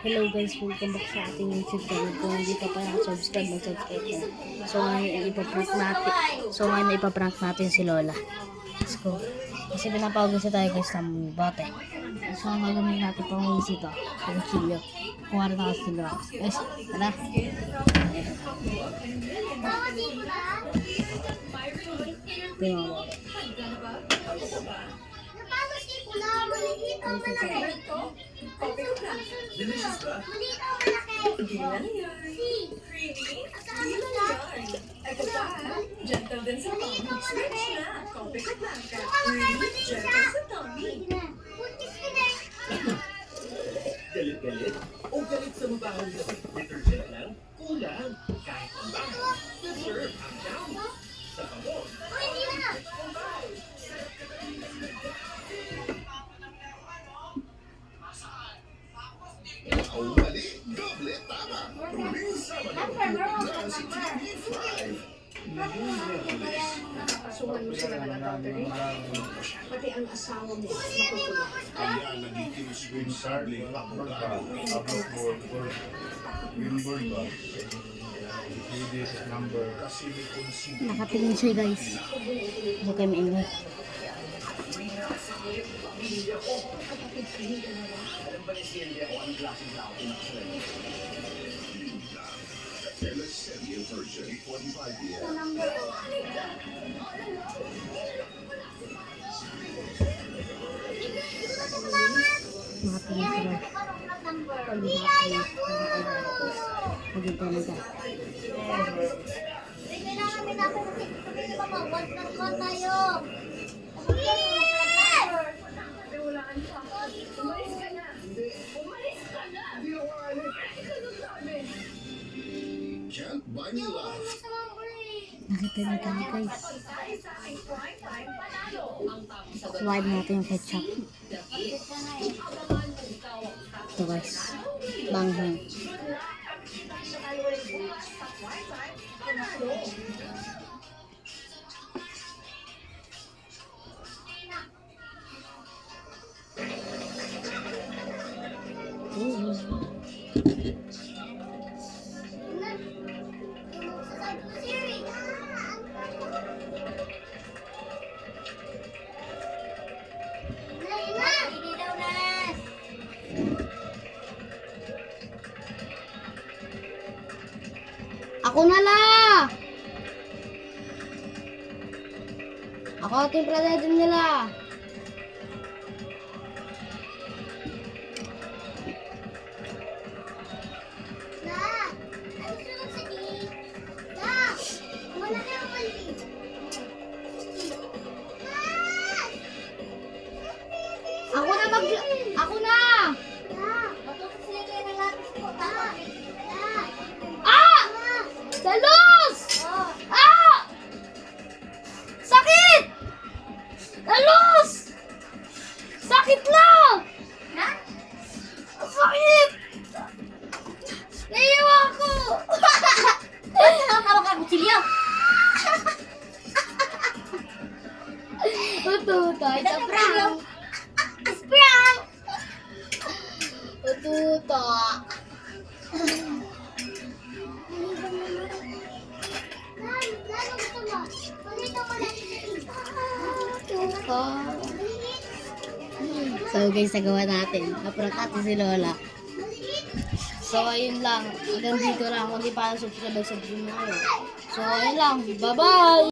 Hello guys, welcome back sa ating YouTube channel. Kung hindi ka pa nakasubscribe, mag-subscribe na. So ngayon, ipaprank natin. So ngayon, ipaprank natin si Lola. Let's go. Kasi pinapawagin sa tayo guys ng bote. So ang gagawin natin pang wisi ito. Sa kutsilyo. Kuha rin ako sila. Guys, tara. Ito yung mga bote. Gentle din sa tummy. Switch na. Coffee ko blanca. Really gentle sa tummy. Galit-galit o galit sa mabahal na detergent lang, kulang. Kahit ang bahay, doble tama. Huling Sabado, mula sa TV5. Nakasuhan mo sila ng lottery. Pati ang asawa mo, makukulong. Kaya naging responsable abogado. Upload for, for Greenberg ba? This number. Kasi may konsin Nakatingin siya guys. Huwag kayo maingay. teleserye version 45 years. Nakatingin sila. Pag nakatingin. Huwag yung talaga. Can't buy me love. Nakita niyo tayo guys. Swipe natin yung ketchup. Ito guys. Banghang. Ako na la! Ako ating president nila. Tututo, it's a prank! It's prank! Tututo! So guys, nagawa natin. Naprank natin si Lola. So ayun lang. Hanggang dito lang. Kung di pa subscribe, subscribe na kayo. So ayun lang. Bye-bye!